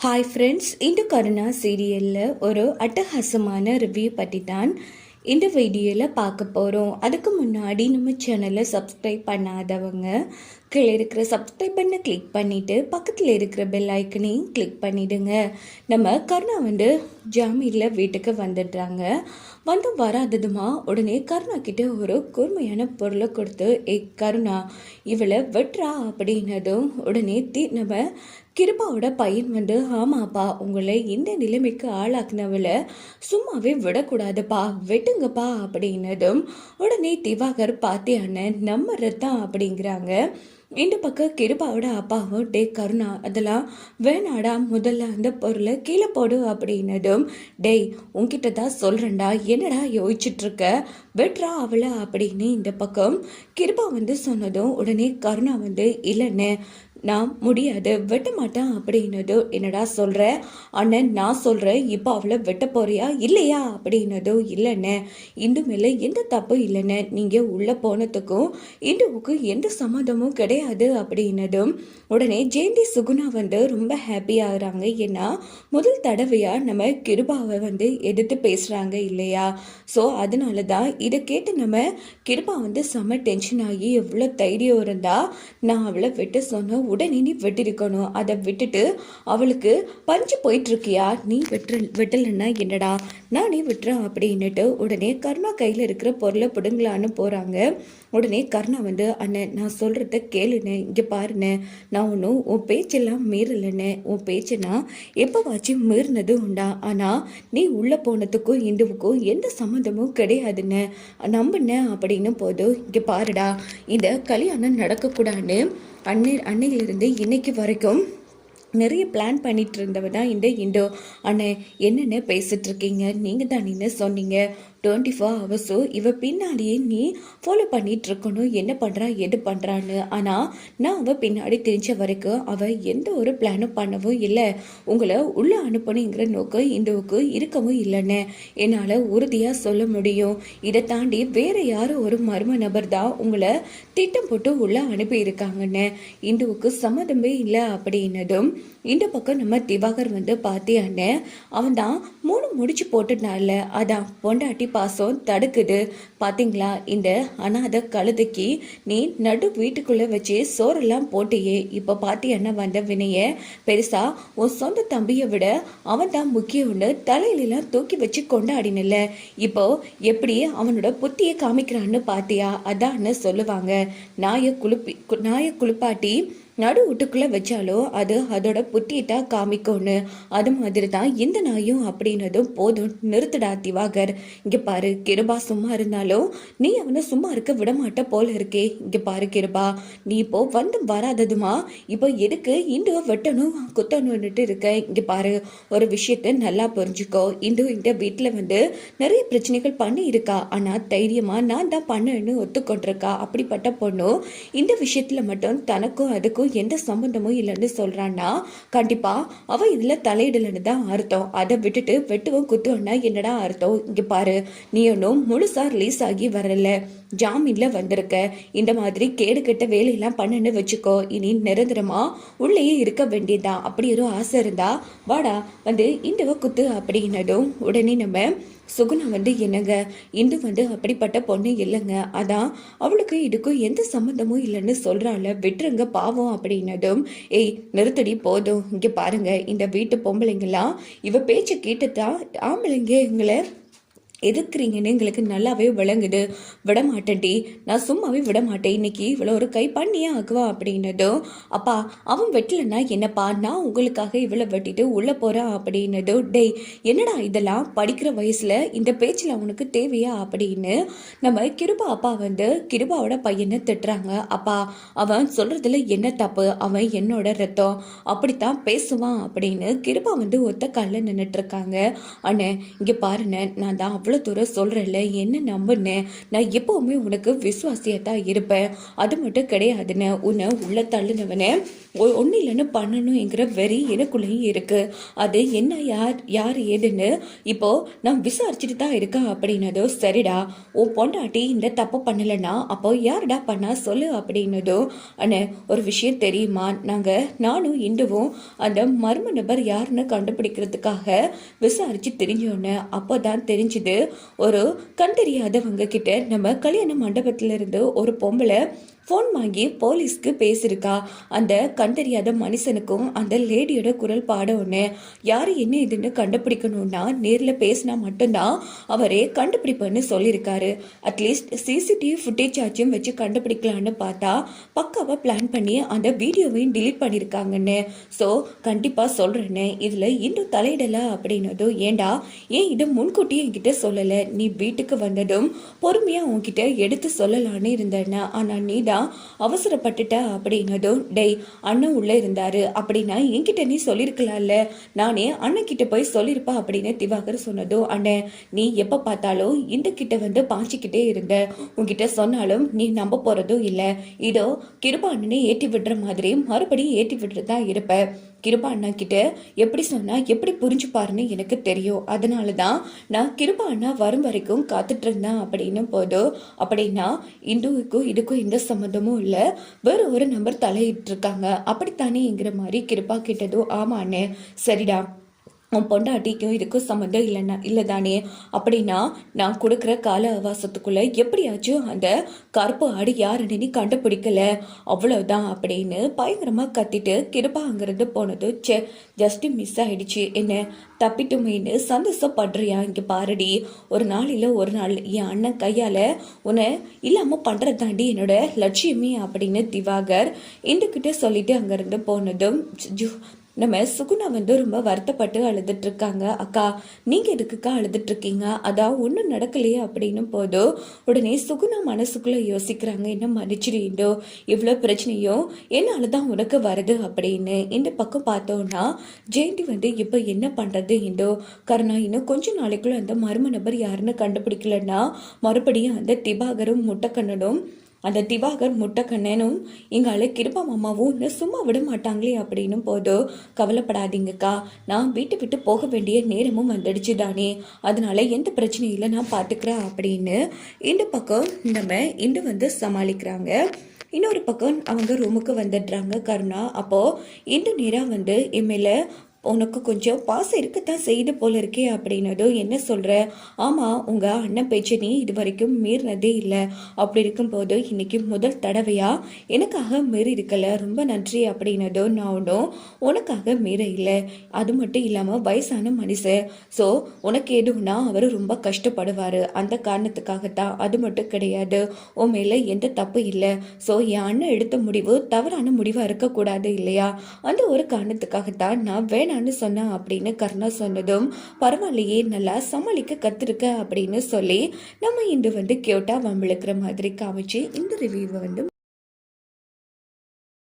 Hi friends இந்த கருணா சீரியலில் ஒரு அட்டகாசமான ரிவ்யூ பற்றி தான் இந்த வீடியோவில் பார்க்க போகிறோம் அதுக்கு முன்னாடி நம்ம சேனலை சப்ஸ்கிரைப் பண்ணாதவங்க கீழே இருக்கிற சப்ஸ்கிரைப் பண்ண கிளிக் பண்ணிவிட்டு பக்கத்தில் இருக்கிற பெல் ஐக்கனையும் கிளிக் பண்ணிவிடுங்க நம்ம கருணா வந்து ஜாமீனில் வீட்டுக்கு வந்துடுறாங்க. வந்து வராததுமா உடனே கருணா கிட்டே ஒரு கூர்மையான பொருளை கொடுத்து ஏ கருணா இவளை வெட்டுறா அப்படின்னதும் உடனே தீ நம்ம கிருபாவோட பையன் வந்து ஆமாப்பா உங்களை இந்த நிலைமைக்கு ஆளாக்குனவளை சும்மாவே விடக்கூடாதுப்பா வெட்டுங்கப்பா அப்படின்னதும் உடனே திவாகர் பாத்தியான நம்ம ரத்தம் அப்படிங்கிறாங்க. இந்த பக்கம் கிருபாவோட அப்பாவும் டே கருணா அதெல்லாம் வேணாடா முதல்ல அந்த பொருளை கீழே போடு அப்படின்னதும் டேய் உன்கிட்ட தான் சொல்கிறேன்டா என்னடா யோசிச்சுட்ருக்க வெட்ரா அவளை அப்படின்னு இந்த பக்கம் கிருபா வந்து சொன்னதும் உடனே கருணா வந்து இல்லைன்னு நான் முடியாது வெட்ட மாட்டேன் அப்படின்னது என்னடா சொல்கிற அண்ணன் நான் சொல்கிறேன் இப்போ அவளை வெட்ட போறியா? இல்லையா? அப்படின்னதோ இல்லைண்ணே இந்து மேலே எந்த தப்பும் இல்லைண்ணே நீங்கள் உள்ளே போனதுக்கும் இந்துவுக்கு எந்த சம்மதமும் கிடையாது அப்படின்னதும் உடனே ஜெயந்தி சுகுணா வந்து ரொம்ப ஹாப்பி ஆகுறாங்க. ஏன்னா முதல் தடவையாக நம்ம கிருபாவை வந்து எதிர்த்து பேசுகிறாங்க இல்லையா? ஸோ அதனால தான் இதை கேட்டு நம்ம கிருபா வந்து செம்ம டென்ஷன் ஆகி எவ்வளோ தைரியம் இருந்தால் நான் அவளை வெட்ட சொன்ன உடனே நீ வெட்டிருக்கணும். அதை விட்டுட்டு அவளுக்கு பஞ்சு போயிட்டுருக்கியா? நீ வெட்டுற வெட்டலைன்னா என்னடா? நான் நீ விட்டுறேன் அப்படின்னுட்டு உடனே கர்ணா கையில் இருக்கிற பொருளை பிடுங்கலான்னு போகிறாங்க உடனே கர்ணா வந்து அண்ணன் நான் சொல்கிறத கேளுண்ணே. இங்கே பாருண்ணே. நான் ஒன்றும் உன் பேச்செல்லாம் மீறலைண்ணே. உன் பேச்சுனா எப்போவாச்சும் மீறினது உண்டா? ஆனால் நீ உள்ளே போனதுக்கும் இந்துவுக்கும் எந்த சம்மந்தமும் கிடையாதுண்ணே. நம்புனேன் அப்படின்னு போதும் இங்கே பாருடா. இந்த கல்யாணம் நடக்கக்கூடாதுன்னு அன்னை அன்னையிலிருந்து இன்னைக்கு வரைக்கும் நிறைய பிளான் பண்ணிட்டு இருந்தவ தான் இந்த இண்டோ அண்ணே என்னென்ன பேசிட்டு இருக்கீங்க? நீங்கள் தானே சொன்னீங்க. டுவெண்ட்டி ஃபோர் ஹவர்ஸும் இவ பின்னாடியே நீ ஃபாலோ பண்ணிட்டு இருக்கணும். என்ன பண்ணுறா எது பண்ணுறான்னு ஆனால் நான் அவள் பின்னாடி தெரிஞ்ச வரைக்கும் அவள் எந்த ஒரு பிளானும் பண்ணவும் இல்லை. உங்களை உள்ளே அனுப்பணுங்கிற நோக்கம் இந்துவுக்கு இருக்கவும் இல்லைன்னு என்னால் உறுதியாக சொல்ல முடியும். இதை தாண்டி வேறு யாரும் ஒரு மர்ம நபர் தான் உங்களை திட்டம் போட்டு உள்ளே அனுப்பியிருக்காங்கன்னு இந்துவுக்கு சம்மதமே இல்லை அப்படின்னதும் இந்த பக்கம் நம்ம திவாகர் வந்து பார்த்தியான்னு அவன் தான் மூணு முடிச்சு போட்டுனால அதான் பொண்டாட்டி பாசம் தடுக்குது. பாத்தீங்களா? இந்த அனாத கழுதைக்கு நீ நடு வீட்டுக்குள்ள வச்சு சோறெல்லாம் போட்டியே. இப்போ பாத்தியன்னா வந்த வினைய? பெருசா உன் சொந்த தம்பியை விட அவன் தான் முக்கியம்னு தலையிலாம் தூக்கி வச்சு கொண்டாடினல இப்போ எப்படி அவனோட புத்தியை காமிக்கிறான்னு பாத்தியா? அதான்னு சொல்லுவாங்க. நாயை குளிப்பி நாயை குளிப்பாட்டி நடு வீட்டுக்குள்ளே வச்சாலோ அது அதோட புத்திட்டா காமிக்கும்னு. அது மாதிரி தான் இந்த நாயும் அப்படின்னதும் போதும். நிறுத்துடா திவாகர். இங்கே பாரு கிருபா சும்மா இருந்தாலும் நீ அவனை சும்மா இருக்க விடமாட்ட போல இருக்கே. இங்கே பாரு கிருபா நீ இப்போ வந்து வராததுமா? இப்போ எதுக்கு இந்து வெட்டணும் குத்தணும்னுட்டு இருக்க? இங்கே பாரு ஒரு விஷயத்தை நல்லா புரிஞ்சுக்கோ. இந்து இந்த வீட்டில் வந்து நிறைய பிரச்சனைகள் பண்ணி இருக்கா ஆனால் தைரியமாக நான் தான் பண்ணேன்னு ஒத்துக்கொண்டிருக்கா. அப்படிப்பட்ட பொண்ணும் இந்த விஷயத்தில் மட்டும் தனக்கும் அதுக்கும் எந்த சம்பந்தமும் இல்லைன்னு சொல்கிறான்னா கண்டிப்பாக அவள் இதில் தலையிடலன்னு தான் அர்த்தம். அதை விட்டுட்டு வெட்டுவோம் குத்துவோன்னா என்னடா அர்த்தம்? இங்கே பாரு நீ ஒன்றும் முழுசாக ரிலீஸ் ஆகி வரல. ஜாமீனில் வந்திருக்க. இந்த மாதிரி கேடு கெட்ட வேலையெல்லாம் பண்ணுன்னு வச்சுக்கோ. இனி நிரந்தரமா உள்ளேயே இருக்க வேண்டியதுதான். அப்படி ஒரு ஆசை இருந்தா வாடா வந்து இந்தவ குத்து அப்படின்னதும் உடனே நம்ம சுகுணா வந்து என்னங்க? இந்து வந்து அப்படிப்பட்ட பொண்ணு இல்லைங்க. அதான் அவளுக்கு இதுக்கும் எந்த சம்மந்தமும் இல்லைன்னு சொல்கிறாள் விட்டுருங்க பாவம் அப்படின்னதும் ஏய் நிறுத்தடி போதும். இங்கே பாருங்க. இந்த வீட்டு பொம்பளைங்கெல்லாம் இவ பேச்சு கேட்டுதான் ஆம்பளைங்க எங்களை எதிர்க்கிறீங்கன்னு எங்களுக்கு நல்லாவே விளங்குது. விடமாட்டேன்டி. நான் சும்மாவே விட மாட்டேன் இன்னைக்கு இவ்வளோ ஒரு கை பண்ணியே ஆகுவா அப்படின்னதும் அப்பா அவன் வெட்டலன்னா என்னப்பா? நான் உங்களுக்காக இவ்வளோ வெட்டிட்டு உள்ளே போகிறான் அப்படின்னதும் டேய் என்னடா இதெல்லாம் படிக்கிற வயசில் இந்த பேச்சில் அவனுக்கு தேவையா அப்படின்னு நம்ம கிருபா அப்பா வந்து கிருபாவோட பையனை திட்டுறாங்க. அப்பா அவன் சொல்கிறதுல என்ன தப்பு? அவன் என்னோட ரத்தம்? அப்படித்தான் பேசுவான் அப்படின்னு கிருபா வந்து ஒத்த காலில் நின்றுட்டு இருக்காங்க. அண்ணே இங்கே பாருண்ணே நான் தான் அவ்வளோ தூரம் சொல்கிறேன்ல என்ன நம்புனேன் நான் எப்போவுமே உனக்கு விசுவாசியாக தான் இருப்பேன். அது மட்டும் கிடையாதுன்னு உன்னை உள்ள தள்ளுனவனே ஒன்றும் இல்லைன்னு பண்ணணுங்கிற வெறி எனக்குள்ளேயும் இருக்குது அது என்ன யார் யார் ஏதுன்னு இப்போது நான் விசாரிச்சுட்டு தான் இருக்கேன் அப்படின்னதோ சரிடா. உன் பொண்டாட்டி இந்த தப்பு பண்ணலைன்னா அப்போ யாருடா பண்ணா சொல்லு அப்படின்னதோ அண்ணே ஒரு விஷயம் தெரியுமா? நாங்கள் நானும் இந்துவும் அந்த மர்ம நபர் யாருன்னு கண்டுபிடிக்கிறதுக்காக விசாரிச்சு தெரிஞ்சோன்னு அப்போ தான் தெரிஞ்சுது. ஒரு கண் தெரியாதவங்க கிட்ட நம்ம கல்யாண மண்டபத்திலிருந்து ஒரு பொம்பளை ஃபோன் வாங்கி போலீஸ்க்கு பேசியிருக்கா? அந்த கண்டறியாத மனுஷனுக்கும் அந்த லேடியோட குரல் பாடவுன்னு யார் என்ன இதுன்னு கண்டுபிடிக்கணும்னா நேரில் பேசினா மட்டும்தான் அவரே கண்டுபிடிப்பேன்னு சொல்லியிருக்காரு. அட்லீஸ்ட் சிசிடிவி ஃபுட்டேஜ் ஆச்சும் வச்சு கண்டுபிடிக்கலான்னு பார்த்தா பக்காவாக பிளான் பண்ணி அந்த வீடியோவையும் டிலீட் பண்ணியிருக்காங்கன்னு. ஸோ கண்டிப்பாக சொல்கிறேன்னு இதில் இன்னும் தலையிடலை அப்படின்னதும் ஏண்டா ஏன் இதை முன்கூட்டியே என்கிட்ட சொல்லலை? நீ வீட்டுக்கு வந்ததும் பொறுமையாக உன்கிட்ட எடுத்து சொல்லலான்னு இருந்தேன்னு ஆனால் நீ தான் அவசரப்பட்டுட்ட அப்படின்னதும் டேய் அண்ணன் உள்ளே இருந்தாரு. அப்படின்னா என்கிட்ட நீ சொல்லியிருக்கலாம்ல நானே அண்ணன் கிட்ட போய் சொல்லியிருப்பா அப்படின்னு திவாகர் சொன்னதும் அண்ணன் நீ எப்போ பார்த்தாலும் இந்த கிட்ட வந்து பாஞ்சிக்கிட்டே இருந்த. உன்கிட்ட சொன்னாலும் நீ நம்ப போறதும் இல்லை. இதோ கிருபா அண்ணனை ஏற்றி விடுற மாதிரி மறுபடியும் ஏற்றி விடுறதா இருப்பேன் கிருபா அண்ணா கிட்ட எப்படி சொன்னா எப்படி புரிஞ்சுப்பாருன்னு எனக்கு தெரியும். அதனால தான் நான் கிருபா அண்ணா வரும் வரைக்கும் காத்துட்டு இருந்தேன் அப்படின்னு போதும் அப்படின்னா இந்துவுக்கும் இதுக்கும் எந்த சம்மந்தமும் இல்லை. வேற ஒரு நம்பர் தலையிட்டு இருக்காங்க அப்படித்தானேங்கிற மாதிரி கிருபா கிட்டதும் ஆமாண்ணே சரிடா உன் பொண்டாட்டிக்கும் இதுக்கும் சம்மந்தம் இல்லைன்னா இல்லை தானே அப்படின்னா நான் கொடுக்குற கால அவகாசத்துக்குள்ள எப்படியாச்சும் அந்த கருப்பு ஆடு யாருன்னு நீ கண்டுபிடிக்கல. அவ்வளவுதான் அப்படின்னு பயங்கரமாக கத்திட்டு கிருபா அங்கிருந்து போனது. சே ஜஸ்ட் மிஸ் ஆயிடுச்சு. என்ன தப்பிட்டுமேன்னு சந்தோஷப்படுறியா? இங்கே பாருடி ஒரு நாளில் ஒரு நாள் என் அண்ணன் கையால் உன்னை இல்லாமல் பண்ணுறது தாண்டி என்னோட லட்சியமே அப்படின்னு திவாகர் இந்துக்கிட்ட சொல்லிட்டு அங்கேருந்து போனதும் நம்ம சுகுணா வந்து ரொம்ப வருத்தப்பட்டு அழுதுட்டு இருக்காங்க அக்கா நீங்க எதுக்குக்கா அழுதுட்டு இருக்கீங்க அதான் ஒன்றும் நடக்கலையே அப்படின்னு போதும் உடனே சுகுணா மனசுக்குள்ள யோசிக்கிறாங்க. என்ன மன்னிச்சிருந்தோ இவ்வளோ பிரச்சனையும் என்னால தான் உனக்கு வருது அப்படின்னு. இந்த பக்கம் பார்த்தோம்னா ஜெயந்தி வந்து இப்போ என்ன பண்றது இந்தோ? கருணா இன்னும் கொஞ்ச நாளைக்குள்ள அந்த மர்ம நபர் யாருன்னு கண்டுபிடிக்கலன்னா மறுபடியும் அந்த திபாகரும் முட்டைக்கண்ணனும் அந்த திவாகர் முட்டைக்கண்ணனும் எங்கால கிருப்பா மாமாவும் இன்னும் சும்மா விட மாட்டாங்களே அப்படின்னும் போதோ கவலைப்படாதீங்கக்கா. நான் வீட்டு விட்டு போக வேண்டிய நேரமும் வந்துடுச்சு தானே. அதனால எந்த பிரச்சனையும் இல்லை நான் பார்த்துக்கிறேன் அப்படின்னு இந்த பக்கம் நம்ம இன்று வந்து சமாளிக்கிறாங்க. இன்னொரு பக்கம் அவங்க ரூமுக்கு வந்துடுறாங்க கருணா. அப்போது இந்த நேரம் வந்து எம்எல்ஏ உனக்கு கொஞ்சம் பாசம் இருக்கத்தான் செய்து போல இருக்கே அப்படின்னதும் என்ன சொல்கிற ஆமாம் உங்கள் அண்ணன் பேச்சு நீ இது வரைக்கும் மீறினதே இல்லை. அப்படி இருக்கும்போது இன்னைக்கு முதல் தடவையாக எனக்காக மீறி இருக்கல. ரொம்ப நன்றி அப்படின்னதும் நான் ஒன்றும் உனக்காக மீற இல்லை. அது மட்டும் இல்லாமல் வயசான மனுஷன். ஸோ உனக்கு எதுவும்னா அவர் ரொம்ப கஷ்டப்படுவார். அந்த காரணத்துக்காகத்தான். அது மட்டும் கிடையாது. உன் மேலே எந்த தப்பு இல்லை. ஸோ என் அண்ணன் எடுத்த முடிவு தவறான முடிவாக இருக்கக்கூடாது இல்லையா? அந்த ஒரு காரணத்துக்காகத்தான் நான் வேணான்னு சொன்னேன் அப்படின்னு கர்ணா சொன்னதும் பரவாயில்லையே நல்லா சமாளிக்க கற்றுருக்க அப்படின்னு சொல்லி நம்ம இன்று வந்து கேட்டா வம்பிழுக்கிற மாதிரி காமிச்சு இந்த ரிவ்யூவை வந்து